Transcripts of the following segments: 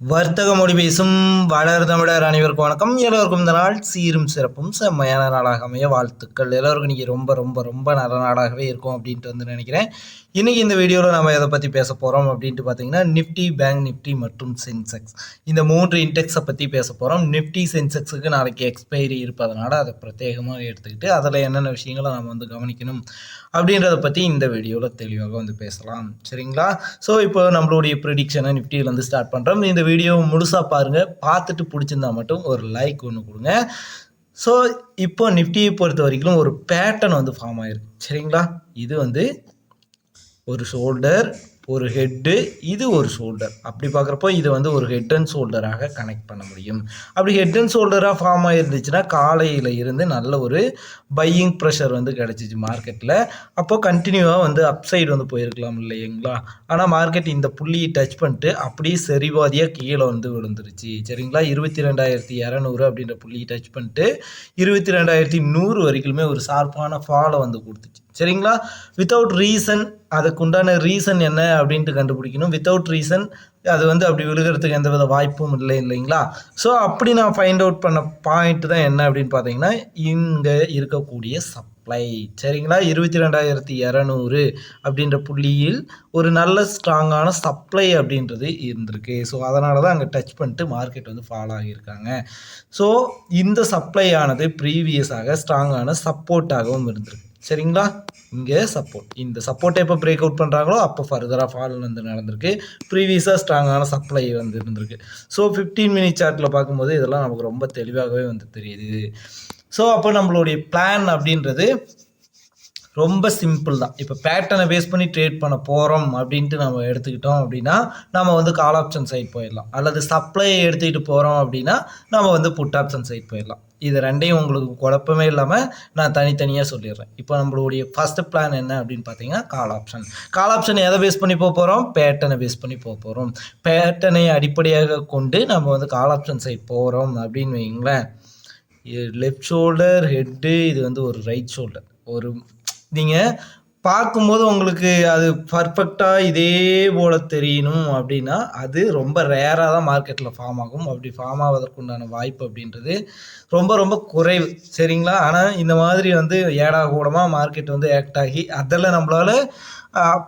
வர்த்தக மொழி பேசும் வளர் தமிழர் அனைவருக்கும் வணக்கம். எல்லோருக்கும் இந்த நாள் சீரும் சிறப்பும் செம்மையான நாளாக அமைய வாழ்த்துக்கள். எல்லோருக்கும் இன்றைக்கி ரொம்ப ரொம்ப ரொம்ப நல்ல நாளாகவே இருக்கும் அப்படின்ட்டு வந்து நினைக்கிறேன். இன்றைக்கி இந்த வீடியோவில் நம்ம எதை பற்றி பேச போகிறோம் அப்படின்ட்டு பார்த்தீங்கன்னா நிஃப்டி பேங்க் நிஃப்டி மற்றும் சென்செக்ஸ். இந்த மூன்று இன்டெக்ஸை பற்றி பேச போகிறோம் நிஃப்டி சென்செக்ஸுக்கு நாளைக்கு எக்ஸ்பைரி இருப்பதனால அதை பிரத்யேகமாக எடுத்துக்கிட்டு அதில் என்னென்ன விஷயங்களை நம்ம வந்து கவனிக்கணும் அப்படின்றத பற்றி இந்த வீடியோவில் தெளிவாக வந்து பேசலாம். சரிங்களா? ஸோ இப்போ நம்மளுடைய ப்ரிடிக்ஷனை நிஃப்டியிலேருந்து ஸ்டார்ட் பண்ணுறோம் இந்த வீடியோவை முழுசாக பாருங்கள் பார்த்துட்டு பிடிச்சிருந்தா மட்டும் ஒரு லைக் ஒன்று கொடுங்க. ஸோ இப்போ நிஃப்டியை பொறுத்த வரைக்கும் ஒரு பேட்டர்ன் வந்து ஃபார்ம் ஆயிருக்கு. சரிங்களா? இது வந்து ஒரு ஷோல்டர் ஒரு ஹெட்டு இது ஒரு ஷோல்டர் அப்படி பார்க்குறப்போ இது வந்து ஒரு ஹெட் அண்ட் ஷோல்டராக கனெக்ட் பண்ண முடியும். அப்படி ஹெட் அண்ட் ஷோல்டராக ஃபார்ம் ஆகிருந்துச்சுன்னா காலையில் இருந்து நல்ல ஒரு பையிங் ப்ரெஷர் வந்து கிடச்சிச்சு மார்க்கெட்டில் அப்போது கண்டினியூவாக வந்து அப்சைடு வந்து போயிருக்கலாம் இல்லைங்களா? ஆனால் மார்க்கெட் இந்த புள்ளியை டச் பண்ணிட்டு அப்படியே சரிவாதியாக கீழே வந்து விழுந்துருச்சு. சரிங்களா? இருபத்தி ரெண்டாயிரத்தி இரநூறு அப்படின்ற புள்ளியை டச் பண்ணிட்டு இருபத்தி ரெண்டாயிரத்தி நூறு வரைக்குமே ஒரு சார்பான ஃபாலை வந்து கொடுத்துச்சு. சரிங்களா? வித்தவுட் ரீசன் அதுக்கு உண்டான ரீசன் என்ன அப்படின்ட்டு கண்டுபிடிக்கணும். வித்தவுட் ரீசன் அது வந்து அப்படி விழுகிறதுக்கு எந்தவித வாய்ப்பும் இல்லை இல்லைங்களா? ஸோ அப்படி நான் ஃபைண்ட் அவுட் பண்ண பாயிண்ட் தான் என்ன அப்படின்னு பார்த்தீங்கன்னா இங்கே இருக்கக்கூடிய சப்ளை சரிங்களா? இருபத்தி ரெண்டாயிரத்தி இரநூறு அப்படின்ற புள்ளியில் ஒரு நல்ல ஸ்ட்ராங்கான சப்ளை அப்படின்றது இருந்திருக்கு. ஸோ அதனால தான் அங்கே டச் பண்ணிட்டு மார்க்கெட் வந்து ஃபாலோ ஆகியிருக்காங்க. ஸோ இந்த சப்ளை ஆனது ப்ரீவியஸாக ஸ்ட்ராங்கான சப்போர்ட்டாகவும் இருந்திருக்கு. சரிங்களா? இங்கே சப்போர்ட் இந்த சப்போர்ட்டை எப்போ பிரேக் அவுட் பண்ணுறாங்களோ அப்போ ஃபர்தராக ஃபால் வந்து நடந்திருக்கு. ப்ரீவியஸாக ஸ்ட்ராங்கான சப்ளை வந்து இருந்திருக்கு. ஸோ ஃபிஃப்டீன் மினிட் சார்ட்டில் பார்க்கும்போது இதெல்லாம் நமக்கு ரொம்ப தெளிவாகவே வந்து தெரியுது. ஸோ அப்போ நம்மளுடைய பிளான் அப்படின்றது ரொம்ப சிம்பிள் தான். இப்போ பேட்டர்னை பேஸ் பண்ணி ட்ரேட் பண்ண போகிறோம் அப்படின்ட்டு நம்ம எடுத்துக்கிட்டோம் அப்படின்னா நம்ம வந்து கால் ஆப்ஷன் சைட் போயிடலாம். அல்லது சப்ளையை எடுத்துக்கிட்டு போகிறோம் அப்படின்னா நம்ம வந்து புட் ஆப்ஷன் சைட் போயிடலாம். இது ரெண்டையும் உங்களுக்கு குழப்பமே இல்லாமல் நான் தனித்தனியாக சொல்லிடுறேன். இப்போ நம்மளுடைய ஃபஸ்ட்டு பிளான் என்ன அப்படின்னு பார்த்தீங்கன்னா கால் ஆப்ஷன் கால் ஆப்ஷன் எதை பேஸ் பண்ணி போக போகிறோம் பேட்டனை பேஸ் பண்ணி போக போகிறோம் பேட்டனை அடிப்படையாக கொண்டு நம்ம வந்து கால் ஆப்ஷன் சைட் போகிறோம் அப்படின்னு வைங்களேன் லெஃப்ட் ஷோல்டர் ஹெட்டு இது வந்து ஒரு ரைட் ஷோல்டர் ஒரு நீங்கள் பார்க்கும்போது உங்களுக்கு அது பர்ஃபெக்டாக இதே போல் தெரியணும் அப்படின்னா அது ரொம்ப ரேராக தான் மார்க்கெட்டில் ஃபார்ம் ஆகும். அப்படி ஃபார்ம் ஆவதற்குண்டான வாய்ப்பு அப்படின்றது ரொம்ப ரொம்ப குறைவு. சரிங்களா? ஆனால் இந்த மாதிரி வந்து ஏடா கூடமாக மார்க்கெட் வந்து ஆக்ட் ஆகி அதில் நம்மளால்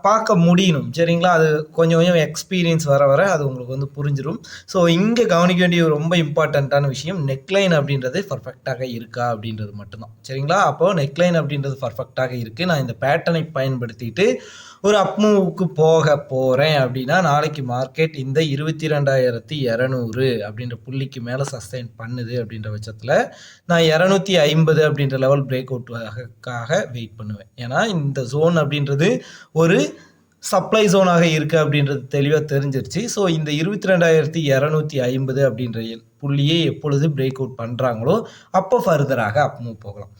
பார்க்க முடியணும். சரிங்களா? அது கொஞ்சம் கொஞ்சம் எக்ஸ்பீரியன்ஸ் வர வர அது உங்களுக்கு வந்து புரிஞ்சிடும் ஸோ இங்கே கவனிக்க வேண்டிய ரொம்ப இம்பார்ட்டண்ட்டான விஷயம் நெக்லைன் அப்படின்றது பர்ஃபெக்டாக இருக்கா அப்படின்றது மட்டும்தான். சரிங்களா? அப்போது நெக்லைன் அப்படின்றது பர்ஃபெக்டாக இருக்குது நான் இந்த பேட்டர்னை பயன்படுத்திட்டு ஒரு அப்மூவுக்கு போக போகிறேன் அப்படின்னா நாளைக்கு மார்க்கெட் இந்த இருபத்தி ரெண்டாயிரத்தி இரநூறு அப்படின்ற புள்ளிக்கு மேலே சஸ்டைன் பண்ணுது அப்படின்ற பட்சத்தில் நான் இரநூத்தி ஐம்பது அப்படின்ற லெவல் பிரேக் அவுட்டுக்காக வெயிட் பண்ணுவேன். ஏன்னா இந்த ஜோன் அப்படின்றது ஒரு சப்ளை ஜோனாக இருக்குது அப்படின்றது தெளிவாக தெரிஞ்சிருச்சு. ஸோ இந்த இருபத்தி ரெண்டாயிரத்தி இரநூத்தி ஐம்பது அப்படின்ற புள்ளியை எப்பொழுது பிரேக் அவுட் பண்ணுறாங்களோ அப்போ ஃபர்தராக அப்மூவ் போகலாம்.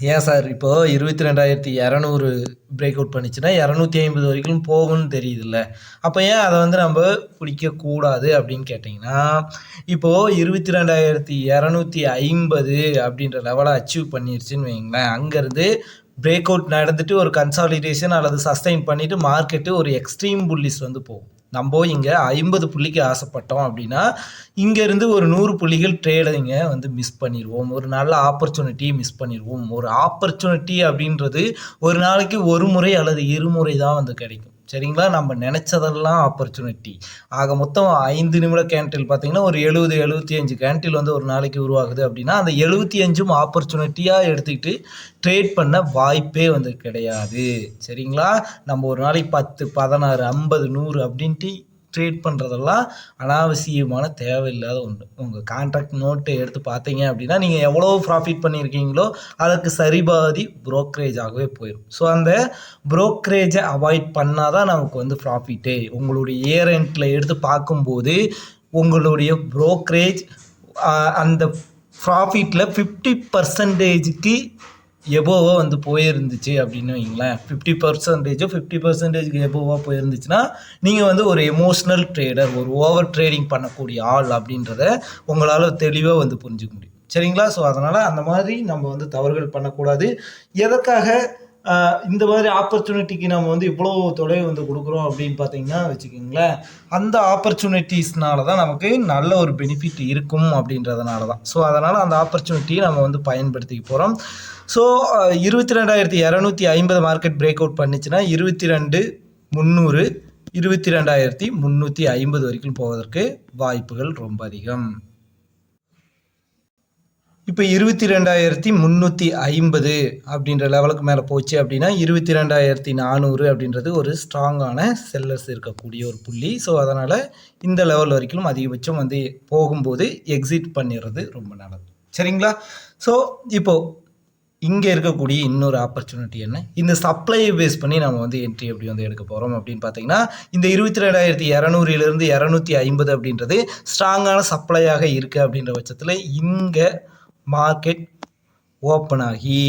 ஏன் சார்? இப்போது இருபத்தி ரெண்டாயிரத்தி இரநூறு பிரேக் அவுட் பண்ணிச்சுன்னா இரநூத்தி ஐம்பது வரைக்கும் போகும்னு தெரியுதுல்ல. அப்போ ஏன் அதை வந்து நம்ம பிடிக்கக்கூடாது அப்படின்னு கேட்டிங்கன்னா இப்போது இருபத்தி ரெண்டாயிரத்தி இரநூத்தி ஐம்பது அப்படின்ற லெவலை அச்சீவ் பண்ணிருச்சுன்னு வைங்களேன் அங்கேருந்து பிரேக் அவுட் நடந்துட்டு ஒரு கன்சாலிடேஷன் அல்லது சஸ்டைன் பண்ணிவிட்டு மார்க்கெட்டு ஒரு எக்ஸ்ட்ரீம் புல்லிஸ் வந்து போகும். நம்ம இங்கே ஐம்பது புள்ளிக்கு ஆசைப்பட்டோம் அப்படின்னா இங்கேருந்து ஒரு நூறு புள்ளிகள் ட்ரேடிங்க வந்து மிஸ் பண்ணிடுவோம் ஒரு நல்ல ஆப்பர்ச்சுனிட்டியை மிஸ் பண்ணிடுவோம் ஒரு ஆப்பர்ச்சுனிட்டி அப்படின்றது ஒரு நாளைக்கு ஒரு முறை அல்லது இருமுறை தான் வந்து கிடைக்கும். சரிங்களா? நம்ம நினச்சதெல்லாம் ஆப்பர்ச்சுனிட்டி ஆக மொத்தம் ஐந்து நிமிட கேண்டில் பார்த்தீங்கன்னா ஒரு எழுபது எழுபத்தி அஞ்சு கேண்டில் வந்து ஒரு நாளைக்கு உருவாகுது அப்படின்னா அந்த எழுபத்தி அஞ்சும் ஆப்பர்ச்சுனிட்டியாக எடுத்துக்கிட்டு ட்ரேட் பண்ண வாய்ப்பே வந்து கிடையாது. சரிங்களா? நம்ம ஒரு நாளைக்கு பத்து பதினாறு ஐம்பது நூறு அப்படின்ட்டு ட்ரீட் பண்ணுறதெல்லாம் அனாவசியமான தேவையில்லாத ஒன்று. உங்கள் கான்ட்ராக்ட் நோட்டை எடுத்து பார்த்தீங்க அப்படின்னா நீங்கள் எவ்வளோ ப்ராஃபிட் பண்ணியிருக்கீங்களோ அதற்கு சரிபாதி ப்ரோக்கரேஜாகவே போயிடும் ஸோ அந்த ப்ரோக்கரேஜை அவாய்ட் பண்ணால் தான் நமக்கு வந்து ப்ராஃபிட்டே உங்களுடைய இயர் எண்டில் எடுத்து பார்க்கும்போது உங்களுடைய ப்ரோக்கரேஜ் அந்த ப்ராஃபிட்டில் ஃபிஃப்டி பர்சன்டேஜுக்கு எபோவாக வந்து போயிருந்துச்சு அப்படின்னு வைங்களேன் ஃபிஃப்டி பர்சன்டேஜோ ஃபிஃப்டி பர்சன்டேஜ்க்கு எபோவாக போயிருந்துச்சுன்னா நீங்கள் வந்து ஒரு எமோஷ்னல் ட்ரேடர் ஒரு ஓவர் ட்ரேடிங் பண்ணக்கூடிய ஆள் அப்படின்றத உங்களால் தெளிவாக வந்து புரிஞ்சுக்க முடியும். சரிங்களா? ஸோ அதனால் அந்த மாதிரி நம்ம வந்து தவறுகள் பண்ணக்கூடாது. எதற்காக இந்த மாதிரி ஆப்பர்ச்சுனிட்டிக்கு நம்ம வந்து இவ்வளோ தொலை வந்து கொடுக்குறோம் அப்படின்னு பார்த்தீங்கன்னா வச்சுக்கோங்களேன் அந்த ஆப்பர்ச்சுனிட்டிஸ்னால தான் நமக்கு நல்ல ஒரு பெனிஃபிட் இருக்கும் அப்படின்றதுனால தான் ஸோ அதனால் அந்த ஆப்பர்ச்சுனிட்டியை நம்ம வந்து பயன்படுத்திக்க போகிறோம் ஸோ இருபத்தி ரெண்டாயிரத்தி இரநூத்தி ஐம்பது மார்க்கெட் பிரேக் அவுட் பண்ணிச்சுன்னா இருபத்தி ரெண்டு முந்நூறு இருபத்தி ரெண்டாயிரத்தி முந்நூற்றி ஐம்பது வரைக்கும் போவதற்கு வாய்ப்புகள் ரொம்ப அதிகம். இப்போ இருபத்தி ரெண்டாயிரத்தி முந்நூற்றி ஐம்பது அப்படின்ற லெவலுக்கு மேலே போச்சு அப்படின்னா இருபத்தி ரெண்டாயிரத்தி நானூறு அப்படின்றது ஒரு ஸ்ட்ராங்கான செல்லர்ஸ் இருக்கக்கூடிய ஒரு புள்ளி. ஸோ அதனால் இந்த லெவல் வரைக்கும் அதிகபட்சம் வந்து போகும்போது எக்ஸிட் பண்ணிடுறது ரொம்ப நல்லது. சரிங்களா? ஸோ இப்போது இங்கே இருக்கக்கூடிய இன்னொரு ஆப்பர்ச்சுனிட்டி என்ன? இந்த சப்ளையை பேஸ் பண்ணி நம்ம வந்து என்ட்ரி எப்படி வந்து எடுக்க போகிறோம் அப்படின்னு பார்த்தீங்கன்னா இந்த இருபத்தி ரெண்டாயிரத்தி இரநூறுலேருந்து இரநூத்தி ஐம்பது அப்படின்றது ஸ்ட்ராங்கான சப்ளையாக இருக்குது அப்படின்ற பட்சத்தில் இங்கே மார்க்கெட் ஓப்பன் ஆகி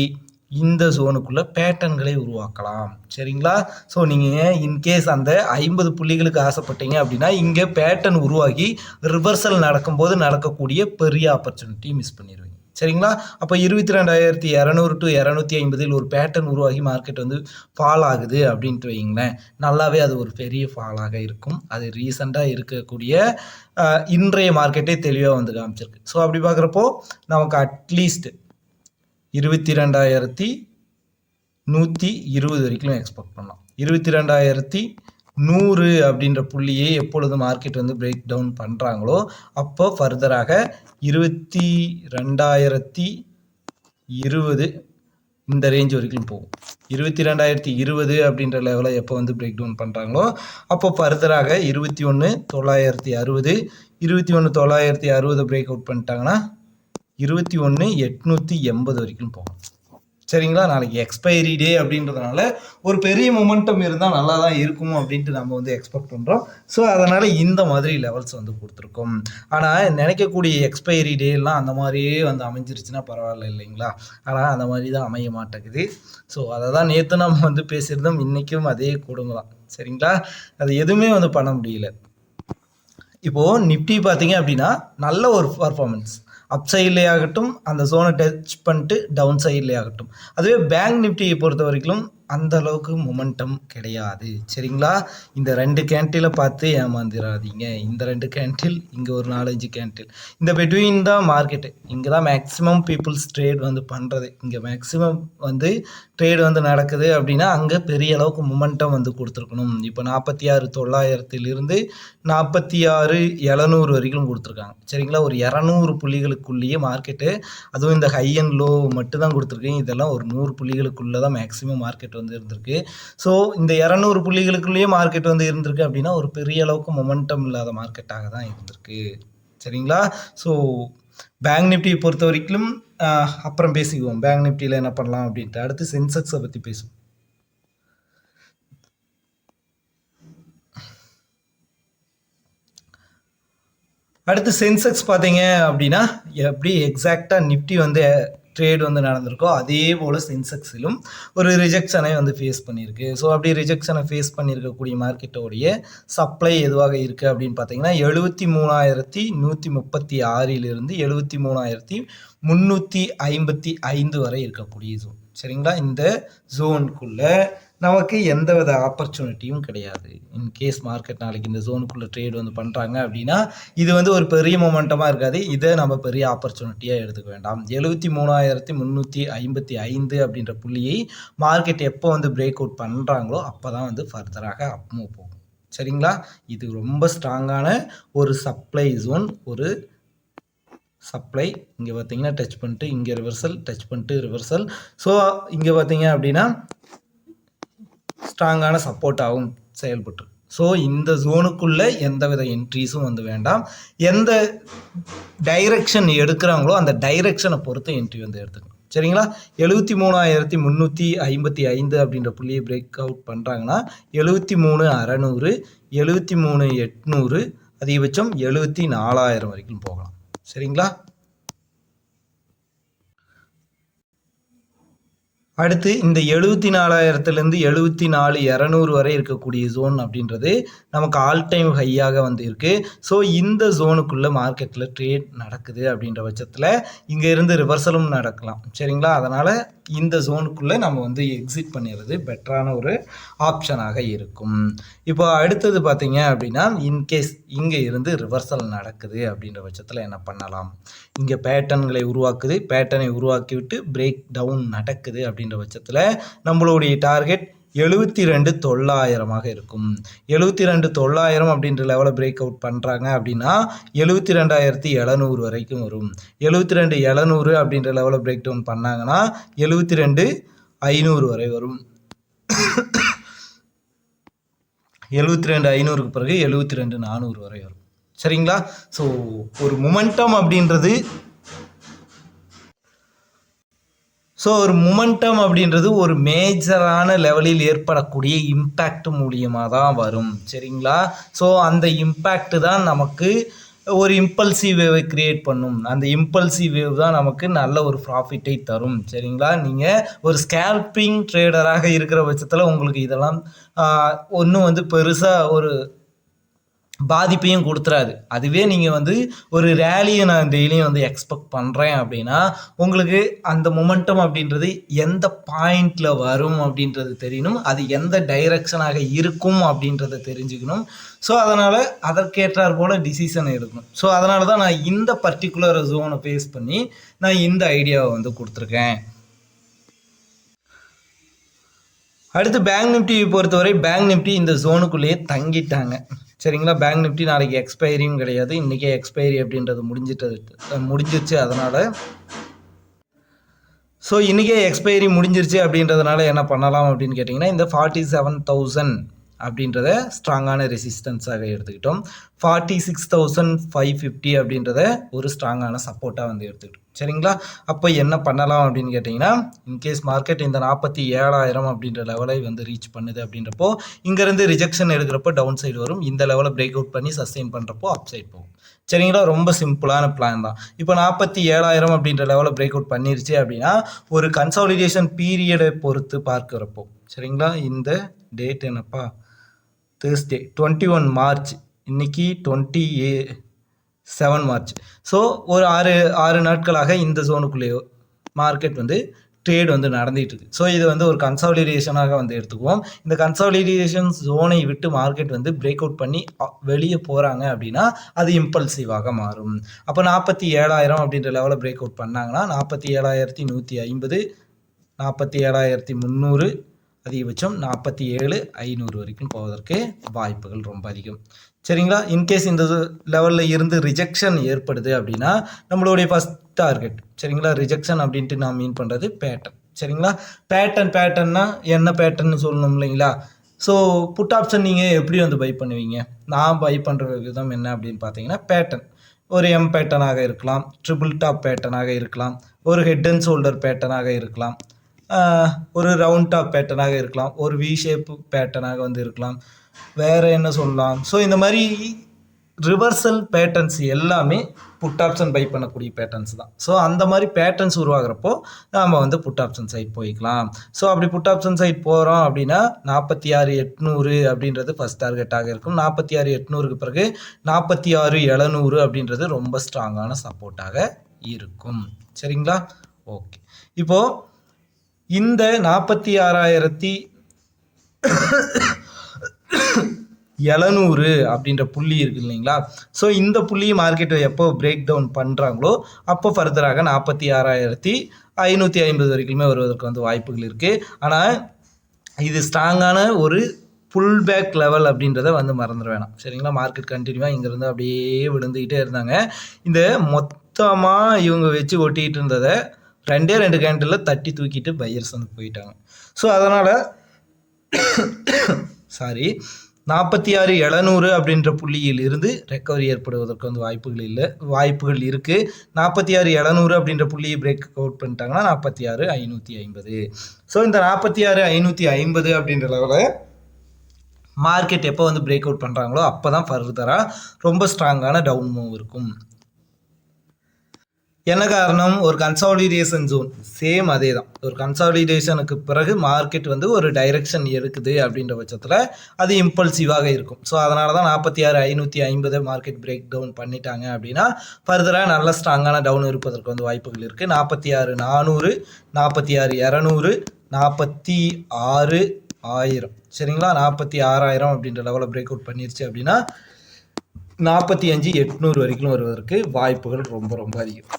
இந்த ஜோனுக்குள்ளே பேட்டர்ன்களை உருவாக்கலாம். சரிங்களா? ஸோ நீங்கள் இன்கேஸ் அந்த ஐம்பது புள்ளிகளுக்கு ஆசைப்பட்டீங்க அப்படின்னா இங்கே பேட்டர்ன் உருவாகி ரிவர்சல் நடக்கும்போது நடக்கக்கூடிய பெரிய ஆப்பர்ச்சுனிட்டி மிஸ் பண்ணிடுவீங்க சரிங்களா? அப்போ இருபத்தி ரெண்டாயிரத்தி இரநூறு டு இரநூத்தி ஐம்பதில் ஒரு பேட்டர்ன் உருவாகி மார்க்கெட் வந்து ஃபால் ஆகுது அப்படின்ட்டு வைங்களேன் நல்லாவே அது ஒரு பெரிய ஃபாலாக இருக்கும். அது ரீசெண்டாக இருக்கக்கூடிய இன்றைய மார்க்கெட்டே தெளிவாக வந்து காமிச்சிருக்கு. ஸோ அப்படி பார்க்குறப்போ நமக்கு அட்லீஸ்ட் இருபத்தி ரெண்டாயிரத்தி நூற்றி இருபது வரைக்கும் எக்ஸ்பெக்ட் பண்ணலாம். இருபத்தி ரெண்டாயிரத்தி நூறு அப்படின்ற புள்ளியை எப்பொழுது மார்க்கெட் வந்து பிரேக் டவுன் பண்ணுறாங்களோ அப்போ ஃபர்தராக இருபத்தி ரெண்டாயிரத்தி இருபது இந்த ரேஞ்ச் வரைக்கும் போகும். இருபத்தி ரெண்டாயிரத்தி இருபது அப்படின்ற லெவலில் எப்போ வந்து பிரேக் டவுன் பண்ணுறாங்களோ அப்போ ஃபர்தராக இருபத்தி ஒன்று தொள்ளாயிரத்தி அறுபது இருபத்தி ஒன்று தொள்ளாயிரத்தி அறுபது பிரேக் அவுட் பண்ணிட்டாங்கன்னா இருபத்தி ஒன்று எட்நூற்றி எண்பது வரைக்கும் போகும். சரிங்களா? நாளைக்கு எக்ஸ்பைரி டே அப்படின்றதுனால ஒரு பெரிய மொமெண்டம் இருந்தால் நல்லா தான் இருக்கும் அப்படின்ட்டு நம்ம வந்து எக்ஸ்பெக்ட் பண்ணுறோம் ஸோ அதனால் இந்த மாதிரி லெவல்ஸ் வந்து கொடுத்துருக்கோம். ஆனால் நினைக்கக்கூடிய எக்ஸ்பைரி டேலாம் அந்த மாதிரியே வந்து அமைஞ்சிருச்சுன்னா பரவாயில்ல இல்லைங்களா? ஆனால் அந்த மாதிரி தான் அமைய மாட்டேங்குது. ஸோ அதை தான் நேற்று நம்ம வந்து பேசியிருந்தோம். இன்றைக்கும் அதே கொடுங்க தான் சரிங்களா? அது எதுவுமே வந்து பண்ண முடியல. இப்போது நிஃப்டி பார்த்தீங்க அப்படின்னா நல்ல ஒரு பர்ஃபார்மன்ஸ் அப் சைட்லே ஆகட்டும் அந்த ஜோனை டச் பண்ணிட்டு டவுன் சைட்லே ஆகட்டும் அதுவே பேங்க் நிஃப்டியை பொறுத்த வரைக்கும் அந்த அளவுக்கு மொமெண்டம் கிடையாது. சரிங்களா? இந்த ரெண்டு கேண்டிலை பார்த்து ஏமாந்துடாதீங்க இந்த ரெண்டு கேண்டில் இங்கே ஒரு நாலஞ்சு கேண்டில் இந்த பெட்வீன் தான் மார்க்கெட்டு இங்கே தான் மேக்ஸிமம் பீப்புள்ஸ் ட்ரேட் வந்து பண்ணுறது இங்கே மேக்ஸிமம் வந்து ட்ரேட் வந்து நடக்குது அப்படின்னா அங்கே பெரிய அளவுக்கு மொமெண்டம் வந்து கொடுத்துருக்கணும். இப்போ நாற்பத்தி ஆறு தொள்ளாயிரத்திலிருந்து நாற்பத்தி ஆறு எழுநூறு வரைக்கும் கொடுத்துருக்காங்க. சரிங்களா? ஒரு இரநூறு புள்ளிகளுக்குள்ளேயே மார்க்கெட்டு அதுவும் இந்த ஹை அண்ட் லோ மட்டும் தான் கொடுத்துருக்கேன். இதெல்லாம் ஒரு நூறு புள்ளிகளுக்குள்ளே தான் மேக்ஸிமம் மார்க்கெட் வந்து இருந்திருக்கு. ஸோ இந்த இரநூறு புள்ளிகளுக்குள்ளேயே மார்க்கெட் வந்து இருந்திருக்கு அப்படின்னா ஒரு பெரிய அளவுக்கு மொமெண்டம் இல்லாத மார்க்கெட்டாக தான் இருந்திருக்கு. சரிங்களா? ஸோ பேங்க் நிஃப்டியை பொறுத்த வரைக்கும் அப்புறம் பேசிக்குவோம். பேங்க் நிஃப்டியில் என்ன பண்ணலாம் அப்படின்ட்டு. அடுத்து சென்செக்ஸை பற்றி பேசுவோம். அடுத்து சென்செக்ஸ் பார்த்தீங்க அப்படின்னா எப்படி எக்ஸாக்டாக நிஃப்டி வந்து ட்ரேட் வந்து நடந்திருக்கோ அதே போல் சென்செக்ஸிலும் ஒரு ரிஜெக்ஷனை வந்து ஃபேஸ் பண்ணியிருக்கு. ஸோ அப்படி ரிஜெக்ஷனை ஃபேஸ் பண்ணியிருக்கக்கூடிய மார்க்கெட்டோடைய சப்ளை எதுவாக இருக்குது அப்படின்னு பார்த்தீங்கன்னா எழுபத்தி மூணாயிரத்தி நூற்றி முப்பத்தி ஆறிலிருந்து எழுபத்தி மூணாயிரத்தி முந்நூற்றி ஐம்பத்தி ஐந்து வரை இருக்கக்கூடிய ஜோன் சரிங்களா? இந்த ஜோனுக்குள்ளே நமக்கு எந்தவித ஆப்பர்ச்சுனிட்டியும் கிடையாது. இன் கேஸ் மார்க்கெட் நாளைக்கு இந்த ஜோனுக்குள்ளே ட்ரேட் வந்து பண்ணுறாங்க அப்படின்னா இது வந்து ஒரு பெரிய மொமெண்டமாக இருக்காது. இதை நம்ம பெரிய ஆப்பர்ச்சுனிட்டியாக எடுத்துக்க வேண்டாம். எழுபத்தி மூணாயிரத்தி முந்நூற்றி ஐம்பத்தி ஐந்து அப்படின்ற புள்ளியை மார்க்கெட் எப்போ வந்து பிரேக் அவுட் பண்ணுறாங்களோ அப்போ தான் வந்து ஃபர்தராக அப் மூவ் போகும். சரிங்களா? இது ரொம்ப ஸ்ட்ராங்கான ஒரு சப்ளை ஜோன் ஒரு சப்ளை இங்கே பார்த்தீங்கன்னா டச் பண்ணிட்டு இங்கே ரிவர்சல் டச் பண்ணிட்டு ரிவர்சல் ஸோ இங்கே பார்த்தீங்க அப்படின்னா ஸ்ட்ராங்கான சப்போர்ட்டாகவும் செயல்பட்டு. ஸோ இந்த ஜோனுக்குள்ளே எந்தவித என்ட்ரிஸும் வந்து வேண்டாம். எந்த டைரக்ஷன் எடுக்கிறாங்களோ அந்த டைரக்ஷனை பொறுத்து என்ட்ரி வந்து எடுத்துக்கணும். சரிங்களா? எழுபத்தி மூணாயிரத்தி முந்நூற்றி ஐம்பத்தி ஐந்து அப்படின்ற புள்ளியை பிரேக் அவுட் பண்ணுறாங்கன்னா எழுபத்தி மூணு அறநூறு எழுபத்தி மூணு எட்நூறு அதிகபட்சம் எழுபத்தி நாலாயிரம் வரைக்கும் போகலாம். சரிங்களா? அடுத்து இந்த எழுபத்தி நாலாயிரத்துலேருந்து எழுபத்தி நாலு இரநூறு வரை இருக்கக்கூடிய ஜோன் அப்படின்றது நமக்கு ஆல் டைம் ஹையாக வந்து இருக்குது ஸோ இந்த ஜோனுக்குள்ளே மார்க்கெட்டில் ட்ரேட் நடக்குது அப்படின்ற பட்சத்தில் இங்கே இருந்து ரிவர்சலும் நடக்கலாம். சரிங்களா? அதனால் இந்த ஜோனுக்குள்ளே நம்ம வந்து எக்ஸிட் பண்ணிடுறது பெட்டரான ஒரு ஆப்ஷனாக இருக்கும். இப்போ அடுத்தது பார்த்தீங்க அப்படின்னா இன்கேஸ் இங்கே இருந்து ரிவர்சல் நடக்குது அப்படின்ற பட்சத்தில் என்ன பண்ணலாம்? இங்கே பேட்டர்ன்களை உருவாக்குது. பேட்டர்னை உருவாக்கிவிட்டு பிரேக் டவுன் நடக்குது அப்படின்னு அப்படின்ற பட்சத்தில் நம்மளுடைய டார்கெட் எழுபத்தி ரெண்டு தொள்ளாயிரமாக இருக்கும். எழுபத்தி ரெண்டு தொள்ளாயிரம் அப்படின்ற லெவலில் பிரேக் அவுட் பண்ணுறாங்க அப்படின்னா எழுபத்தி ரெண்டாயிரத்தி எழுநூறு வரைக்கும் வரும். எழுபத்தி ரெண்டு எழுநூறு அப்படின்ற லெவலில் பிரேக் டவுன் பண்ணாங்கன்னா எழுபத்தி ரெண்டு ஐநூறு வரை வரும். எழுபத்தி ரெண்டு ஐநூறுக்கு பிறகு எழுபத்தி ரெண்டு நானூறு வரை வரும். சரிங்களா? ஸோ ஒரு மொமெண்டம் அப்படின்றது ஸோ ஒரு மொமெண்டம் அப்படின்றது ஒரு மேஜரான லெவலில் ஏற்படக்கூடிய இம்பேக்ட் மூலியமாக தான் வரும். சரிங்களா? ஸோ அந்த இம்பேக்ட் தான் நமக்கு ஒரு இம்பல்சிவ் வேவை கிரியேட் பண்ணும். அந்த இம்பல்சிவ் வேவ் தான் நமக்கு நல்ல ஒரு ப்ராஃபிட்டை தரும். சரிங்களா? நீங்கள் ஒரு ஸ்கேல்பிங் ட்ரேடராக இருக்கிற பட்சத்தில் உங்களுக்கு இதெல்லாம் ஒன்றும் வந்து பெருசாக ஒரு பாதிப்பையும் கொடுத்துறாது. அதுவே நீங்கள் வந்து ஒரு ரேலியை நான் டெய்லியும் வந்து எக்ஸ்பெக்ட் பண்ணுறேன் அப்படின்னா உங்களுக்கு அந்த மொமெண்டம் அப்படின்றது எந்த பாயிண்டில் வரும் அப்படின்றது தெரியணும். அது எந்த டைரக்ஷனாக இருக்கும் அப்படின்றத தெரிஞ்சுக்கணும். ஸோ அதனால் அதற்கேற்றார் போல் டிசிஷன் எடுக்கணும். ஸோ அதனால தான் நான் இந்த பர்டிகுலர் ஜோனை ஃபேஸ் பண்ணி நான் இந்த ஐடியாவை வந்து கொடுத்துருக்கேன். அடுத்து பேங்க் நிஃப்டியை பொறுத்தவரை பேங்க் நிஃப்டி இந்த ஜோனுக்குள்ளேயே தங்கிட்டாங்க. சரிங்களா? பேங்க் நிஃப்டி நாளைக்கு எக்ஸ்பைரியும் கிடையாது. இன்றைக்கே எக்ஸ்பைரி அப்படின்றது முடிஞ்சிட்டு முடிஞ்சிச்சு அதனால் ஸோ இன்றைக்கே எக்ஸ்பைரி முடிஞ்சிருச்சு அப்படின்றதுனால என்ன பண்ணலாம் அப்படின்னு கேட்டிங்கன்னா இந்த ஃபார்ட்டி செவன் தௌசண்ட் அப்படின்றத ஸ்ட்ராங்கான ரெசிஸ்டன்ஸாக எடுத்துக்கிட்டோம். Forty six thousand five fifty அப்படின்றத ஒரு ஸ்ட்ராங்கான சப்போர்ட்டாக வந்து எடுத்துக்கிட்டோம். சரிங்களா? அப்போ என்ன பண்ணலாம் அப்படின்னு கேட்டிங்கன்னா இன்கேஸ் மார்க்கெட் இந்த நாற்பத்தி ஏழாயிரம் அப்படின்ற லெவலை வந்து ரீச் பண்ணுது அப்படின்றப்போ இங்கேருந்து ரிஜெக்ஷன் எடுக்கிறப்போ டவுன் சைடு வரும். இந்த லெவலை பிரேக் அவுட் பண்ணி சஸ்டெயின் பண்ணுறப்போ அப் சைட் போகும். சரிங்களா? ரொம்ப சிம்பிளான பிளான் தான். இப்போ நாற்பத்தி ஏழாயிரம் அப்படின்ற லெவலை பிரேக் அவுட் பண்ணிருச்சு அப்படின்னா ஒரு கன்சாலிடேஷன் பீரியடை பொறுத்து பார்க்குறப்போ சரிங்களா? இந்த டேட் என்னப்பா? தேர்ஸ்டே டுவெண்ட்டி ஒன் மார்ச் இன்னைக்கு டுவெண்ட்டி ஏ செவன் மார்ச் ஸோ ஒரு ஆறு ஆறு நாட்களாக இந்த ஜோனுக்குள்ளே மார்க்கெட் வந்து ட்ரேட் வந்து நடந்துகிட்டு இருக்கு ஸோ இது வந்து ஒரு கன்சாலிடேஷனாக வந்து எடுத்துக்குவோம். இந்த கன்சாலிடேஷன் ஜோனை விட்டு மார்க்கெட் வந்து பிரேக் அவுட் பண்ணி வெளியே போகிறாங்க அப்படின்னா அது இம்பல்சிவாக மாறும். அப்போ நாற்பத்தி ஏழாயிரம் அப்படின்ற லெவலில் பிரேக் அவுட் பண்ணாங்கன்னா நாற்பத்தி ஏழாயிரத்தி நூற்றி ஐம்பது நாற்பத்தி ஏழாயிரத்தி முந்நூறு அதிகபட்சம் நாற்பத்தி ஏழு ஐநூறு வரைக்கும் போவதற்கு வாய்ப்புகள் ரொம்ப அதிகம். சரிங்களா? இன்கேஸ் இந்த லெவலில் இருந்து ரிஜெக்ஷன் ஏற்படுது அப்படின்னா நம்மளுடைய ஃபஸ்ட் டார்கெட் சரிங்களா? ரிஜெக்ஷன் அப்படின்ட்டு நான் மீன் பண்ணுறது பேட்டர்ன் சரிங்களா? பேட்டர்ன் பேட்டர்ன்னா என்ன பேட்டர்ன்னு சொல்லணும் இல்லைங்களா? ஸோ புட் ஆப்ஷன் நீங்கள் எப்படி வந்து பை பண்ணுவீங்க? நான் பை பண்ணுற விதம் என்ன அப்படின்னு பார்த்தீங்கன்னா பேட்டர்ன் ஒரு எம் பேட்டர்னாக இருக்கலாம் ட்ரிபிள் டாப் பேட்டர்னாக இருக்கலாம் ஒரு ஹெட் அண்ட் ஷோல்டர் பேட்டர்னாக இருக்கலாம். ஒரு ரவுண்ட் டாப் பேட்டர்னாக இருக்கலாம். ஒரு வி ஷேப் பேட்டர்னாக வந்து இருக்கலாம். வேறு என்ன சொல்லலாம்? ஸோ இந்த மாதிரி ரிவர்சல் பேட்டர்ன்ஸ் எல்லாமே புட் ஆப்ஷன் பை பண்ணக்கூடிய பேட்டர்ன்ஸ் தான். ஸோ அந்த மாதிரி பேட்டர்ன்ஸ் உருவாகிறப்போ நாம் வந்து புட் ஆப்ஷன் சைட் போய்க்கலாம். ஸோ அப்படி புட் ஆப்ஷன் சைட் போகிறோம் அப்படின்னா நாற்பத்தி ஆறு எட்நூறு அப்படின்றது ஃபஸ்ட் டார்கெட்டாக இருக்கும். நாற்பத்தி ஆறு எட்நூறுக்கு பிறகு நாற்பத்தி ஆறு எழுநூறு அப்படின்றது ரொம்ப ஸ்ட்ராங்கான சப்போர்ட்டாக இருக்கும். சரிங்களா? ஓகே இப்போது இந்த நாற்பத்தி ஆறாயிரத்தி எழுநூறு அப்படின்ற புள்ளி இருக்குது இல்லைங்களா? ஸோ இந்த புள்ளி மார்க்கெட்டை எப்போ பிரேக் டவுன் பண்ணுறாங்களோ அப்போ ஃபர்தராக நாற்பத்தி ஆறாயிரத்தி ஐநூற்றி ஐம்பது வரைக்குமே வருவதற்கு வந்து வாய்ப்புகள் இருக்குது ஆனால் இது ஸ்ட்ராங்கான ஒரு புல் பேக் லெவல் அப்படின்றத வந்து மறந்துட வேணாம். சரிங்களா? மார்க்கெட் கண்டினியூவாக இங்கேருந்து அப்படியே விழுந்துக்கிட்டே இருந்தாங்க. இந்த மொத்தமாக இவங்க வச்சு ஒட்டிக்கிட்டு இருந்ததை ரெண்டே ரெண்டு கேண்டில் தட்டி தூக்கிட்டு பையர்ஸ் வந்து போயிட்டாங்க. ஸோ அதனால் சாரி நாற்பத்தி ஆறு எழுநூறு அப்படின்ற புள்ளியில் இருந்து ரெக்கவரி ஏற்படுவதற்கு வந்து வாய்ப்புகள் இல்லை. வாய்ப்புகள் இருக்குது நாற்பத்தி ஆறு எழுநூறு அப்படின்ற புள்ளியை பிரேக் அவுட் பண்ணிட்டாங்கன்னா நாற்பத்தி ஆறு ஐநூற்றி ஐம்பது. ஸோ இந்த நாற்பத்தி ஆறு ஐநூற்றி ஐம்பது அப்படின்ற லெவலில் மார்க்கெட் எப்போ வந்து பிரேக் அவுட் பண்ணுறாங்களோ அப்போ தான் ஃபர்தராக ரொம்ப ஸ்ட்ராங்கான டவுன் மூவ் இருக்கும். என்ன காரணம்? ஒரு கன்சாலிடேஷன் ஜோன் சேம் அதே தான் ஒரு கன்சாலிடேஷனுக்கு பிறகு மார்க்கெட் வந்து ஒரு டைரக்ஷன் எடுக்குது அப்படின்ற பட்சத்தில் அது இம்பல்சிவாக இருக்கும். ஸோ அதனால தான் நாற்பத்தி ஆறு ஐநூற்றி ஐம்பது மார்க்கெட் பிரேக் டவுன் பண்ணிட்டாங்க அப்படின்னா ஃபர்தராக நல்ல ஸ்ட்ராங்கான டவுன் இருப்பதற்கு வந்து வாய்ப்புகள் இருக்குது நாற்பத்தி ஆறு நானூறு நாற்பத்தி ஆறு இரநூறு நாற்பத்தி ஆறு ஆயிரம். சரிங்களா? நாற்பத்தி ஆறாயிரம் அப்படின்ற லெவலில் பிரேக் அவுட் பண்ணிருச்சு அப்படின்னா நாற்பத்தி அஞ்சு எட்நூறு வரைக்கும் வருவதற்கு வாய்ப்புகள் ரொம்ப ரொம்ப அதிகம்.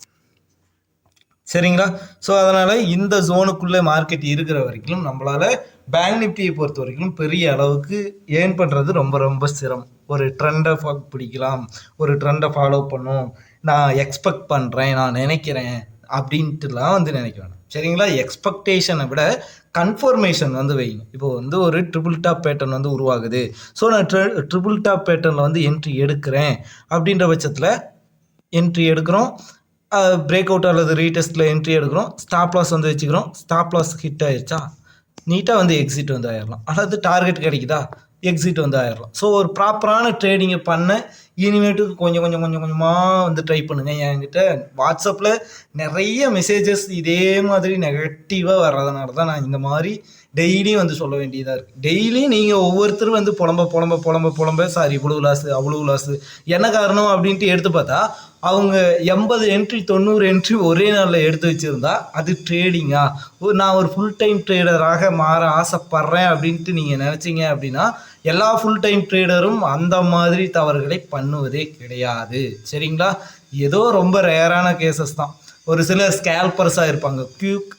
சரிங்களா? ஸோ அதனால் இந்த ஜோனுக்குள்ளே மார்க்கெட் இருக்கிற வரைக்கும் நம்மளால் பேங்க் நிஃப்டியை பொறுத்த வரைக்கும் பெரிய அளவுக்கு ஏர்ன் பண்ணுறது ரொம்ப ரொம்ப சிரமம் ஒரு ட்ரெண்டை பிடிக்கலாம். ஒரு ட்ரெண்டை ஃபாலோ பண்ணும். நான் எக்ஸ்பெக்ட் பண்ணுறேன் நான் நினைக்கிறேன் அப்படின்ட்டுலாம் வந்து நினைக்க வேணாம். சரிங்களா? எக்ஸ்பெக்டேஷனை விட கன்ஃபர்மேஷன் வந்து வைங்க. இப்போ வந்து ஒரு ட்ரிபிள் டாப் பேட்டர்ன் வந்து உருவாகுது. ஸோ நான் ட்ரிபிள் டாப் பேட்டர்னில் வந்து என்ட்ரி எடுக்கிறேன். அப்படின்ற பட்சத்தில் என்ட்ரி எடுக்கிறோம். பிரேக் அவுட் அல்லது ரீடெஸ்ட்டில் என்ட்ரி எடுக்கிறோம். ஸ்டாப் லாஸ் வந்து வச்சுக்கிறோம். ஸ்டாப் லாஸ் ஹிட் ஆயிடுச்சா நீட்டாக வந்து எக்ஸிட் வந்து ஆயிடலாம் அதாவது டார்கெட் கிடைக்குதா? எக்ஸிட் வந்து ஆயிடலாம் ஸோ ஒரு ப்ராப்பரான ட்ரேடிங்கை பண்ண இனிமேட்டுக்கு கொஞ்சம் கொஞ்சம் கொஞ்சம் கொஞ்சமாக வந்து ட்ரை பண்ணுங்கள் என்கிட்ட வாட்ஸ்அப்பில் நிறைய மெசேஜஸ் இதே மாதிரி நெகட்டிவாக வர்றதுனால தான் நான் இந்த மாதிரி டெய்லியும் வந்து சொல்ல வேண்டியதாக இருக்குது டெய்லியும் நீங்கள் ஒவ்வொருத்தரும் வந்து புலம்ப புலம்ப புலம்ப புலம்ப சாரி இவ்வளோ லாஸு அவ்வளோ லாஸு என்ன காரணம் அப்படின்ட்டு எடுத்து பார்த்தா அவங்க எண்பது என்ட்ரி தொண்ணூறு என்ட்ரி ஒரே நாளில் எடுத்து வச்சுருந்தா அது ட்ரேடிங்கா ஒரு நான் ஒரு ஃபுல் டைம் ட்ரேடராக மாற ஆசைப்பட்றேன் அப்படின்ட்டு நீங்கள் நினச்சிங்க அப்படின்னா எல்லா ஃபுல் டைம் ட்ரேடரும் அந்த மாதிரி தவறுகளை பண்ணுவதே கிடையாது. சரிங்களா? ஏதோ ரொம்ப ரேரான கேசஸ் தான். ஒரு சில ஸ்கேல்பர்ஸாக இருப்பாங்க. க்யூக்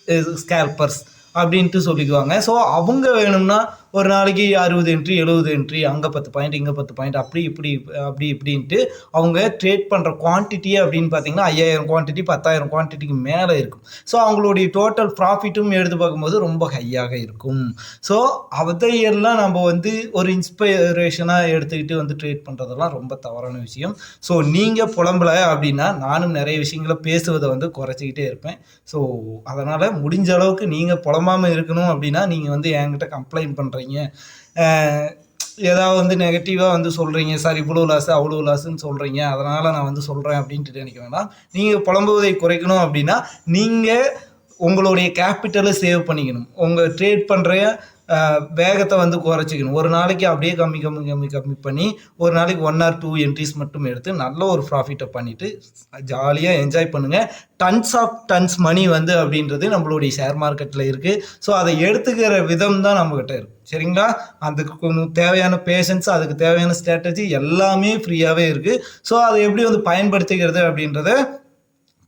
ஸ்கேல்பர்ஸ் அப்படின்ட்டு சொல்லிக்குவாங்க. ஸோ அவங்க வேணும்னா ஒரு நாளைக்கு அறுபது என்ட்ரி எழுபது என்ட்ரி அங்கே பத்து பாயிண்ட் இங்கே பத்து பாயிண்ட் அப்படி இப்படி அப்படி இப்படின்ட்டு அவங்க ட்ரேட் பண்ணுற குவான்டிட்டி அப்படின்னு பார்த்தீங்கன்னா ஐயாயிரம் குவான்டிட்டி பத்தாயிரம் குவான்டிட்டிக்கு மேலே இருக்கும். ஸோ அவங்களுடைய டோட்டல் ப்ராஃபிட்டும் எடுத்து பார்க்கும்போது ரொம்ப ஹையாக இருக்கும். ஸோ அதையெல்லாம் நம்ம வந்து ஒரு இன்ஸ்பிரேஷனாக எடுத்துக்கிட்டு வந்து ட்ரேட் பண்ணுறதெல்லாம் ரொம்ப தவறான விஷயம். ஸோ நீங்கள் புலம்பல அப்படின்னா நானும் நிறைய விஷயங்களை பேசுவதை வந்து குறைச்சிக்கிட்டே இருப்பேன். ஸோ அதனால் முடிஞ்ச அளவுக்கு நீங்கள் புலம்பாமல் இருக்கணும் அப்படின்னா நீங்கள் வந்து என்கிட்ட கம்ப்ளைண்ட் பண்ணுறீங்க ஏதாவது வந்து நெகட்டிவாக வந்து சொல்கிறீங்க சார் இவ்வளோ லாஸு அவ்வளோ லாஸுன்னு சொல்கிறீங்க அதனால் நான் வந்து சொல்கிறேன் அப்படின்ட்டு நினைக்க வேண்டாம். நீங்கள் புலம்புவதை குறைக்கணும் அப்படின்னா நீங்கள் உங்களுடைய கேபிட்டலை சேவ் பண்ணிக்கணும். உங்கள் ட்ரேட் பண்ணுற வேகத்தை வந்து குறைச்சிக்கணும். ஒரு நாளைக்கு அப்படியே கம்மி கம்மி கம்மி கம்மி பண்ணி ஒரு நாளைக்கு ஒன் ஆர் டூ என்ட்ரிஸ் மட்டும் எடுத்து நல்ல ஒரு ப்ராஃபிட்டை பண்ணிவிட்டு ஜாலியாக என்ஜாய் பண்ணுங்கள் டன்ஸ் ஆஃப் டன்ஸ் மணி வந்து அப்படின்றது நம்மளுடைய ஷேர் மார்க்கெட்டில் இருக்குது ஸோ அதை எடுத்துக்கிற விதம் தான் நம்மக்கிட்ட இருக்குது சரிங்களா? அதுக்கு கொஞ்சம் தேவையான பேஷன்ஸ் அதுக்கு தேவையான ஸ்ட்ராட்டஜி எல்லாமே ஃப்ரீயாகவே இருக்குது ஸோ அதை எப்படி வந்து பயன்படுத்திக்கிறது அப்படின்றத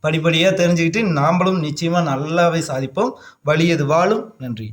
படிப்படியாக தெரிஞ்சுக்கிட்டு நாம்ளும் நிச்சயமாக நல்லாவே சாதிப்போம். வழியது வாழும்? நன்றி.